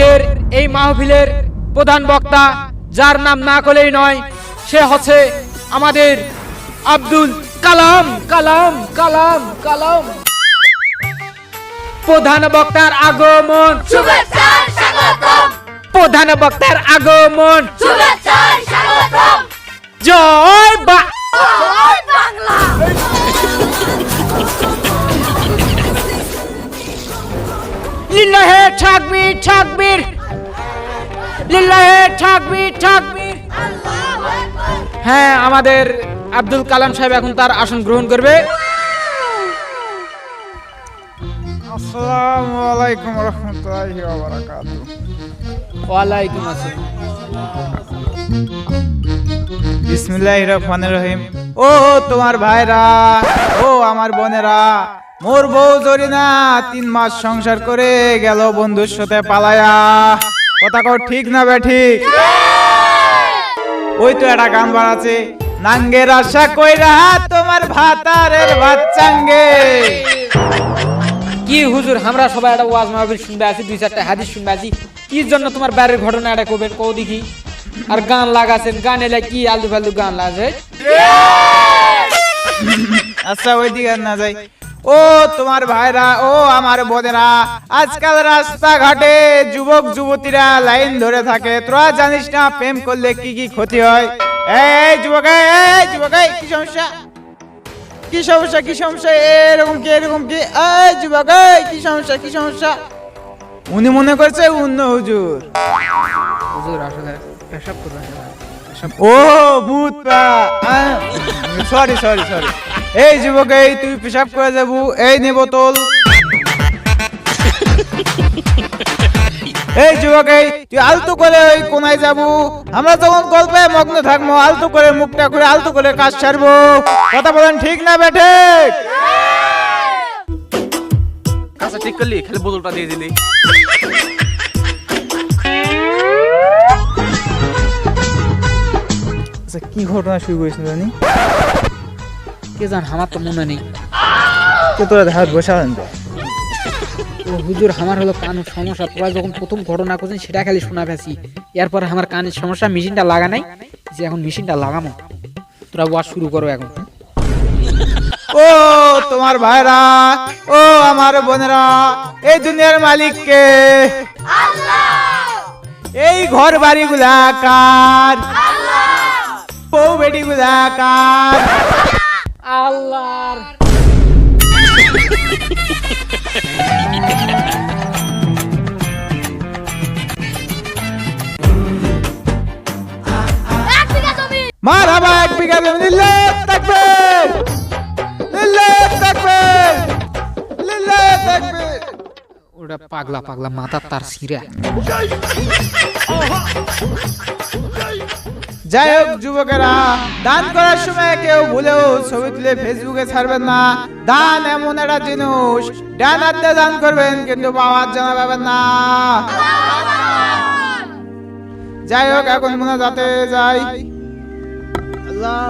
আজকের এই মাহফিলের প্রধান বক্তা যার নাম না করলেই নয় সে হচ্ছে আমাদের আব্দুল কালাম কালাম কালাম কালাম। প্রধান বক্তার আগমন। প্রধান বক্তার আগমন। শুভেচ্ছা স্বাগতম। লিল্লাহে হ্যাঁ আমাদের আব্দুল কালাম সাহেব এখন তার আসন গ্রহণ করবে। আসসালামু আলাইকুম রহমতুল্লাহি ওয়া বারাকাতুহু। ওয়ালাইকুম আসসালাম। বিসমিল্লাহির রহমানির রহিম। ও তোমার ভাইরা ও আমার বোনেরা মোর বউ জরিনা তিন মাস সংসার করে গেল বন্ধুর সাথে পালায়া। কথা কও ঠিক না বে ঠিক? ওই তো একটা গান বাড়াচ্ছে নাঙ্গের আশা কইরা তোমার ভাতারের বাচ্চাঙ্গে। কি হুজুর আমরা সবাই একটা ওয়াজ মাহফিল শুনবে আছি দুই চারটা হাদিস শুনবে আছি। কি জন্য তোমার বাড়ির ঘটনা এটা করবেন কও দেখি। আর গান লাগাছেন গান এলে কি আলু ফালতু গান লাগাছে? আচ্ছা ওই দিকে না যাই। ও তোমার ভাইরা ও আমার বোনেরা আজকাল রাস্তাঘাটে যুবক যুবতীরা লাইন ধরে থাকে। তোরা জানিস না প্রেম করলে কি কি ক্ষতি হয়? এই যুবক এই, যুবক কি সমস্যা? কি সমস্যা কি সমস্যা? এরকম কি এরকম কি? এই যুবক কি সমস্যা কি সমস্যা? উনি মনে করছে অন্য হুজুর। হুজুর আসলে পেশাব করবেন ও, ভূত। সরি সরি সরি এই যুবক, এই তুই পেশাব করে যাব, এই নে বোতল এই যুবক, এই তুই আলতু করে ওই কোনায় যাব। আমরা যখন গল্পে মগ্ন থাকব, আলতু করে মুখটা করে আলতু করে কাজ ছাড়বো কথা বলেন ঠিক না বেঠে কাজটা ঠিক করলি, খালি বোতলটা দিয়ে দিলি। আচ্ছা কি ঘটনা শুরু করেছিল জানি? কে জান আমার তো মনে নেই। কে তোরা হাত বসালেন তো? ও হুজুর আমার হলো কানের সমস্যা। তোরা যখন প্রথম ঘটনা করছেন সেটা খালি শোনা পেয়েছি এরপর আমার কানের সমস্যা মেশিনটা লাগা নাই যে এখন মেশিনটা লাগামো। তোরা ওয়াজ শুরু করো এখন। ও তোমার ভাইরা ও আমার বোনেরা এই দুনিয়ার মালিক কে এই ঘর বাড়ি গুলা কার বেটি আল্লাহর এক বিঘা জমি মার হাবা এক বিঘা জমি নিলে থাকবে নিলে থাকবে নিলে থাকবে ওটা পাগলা পাগলা মাথার তার সিরা। যাই হোক, যুবকেরা, দান করার সময় কেউ ভুলেও ছবি তুলে ফেসবুকে ছাড়বেন না। দান এমন একটা জিনিস, ডান হাতে দান করবেন, কিন্তু বাবার পাবেন না। যাই হোক, এখন মনে যাতে যাই। আল্লাহ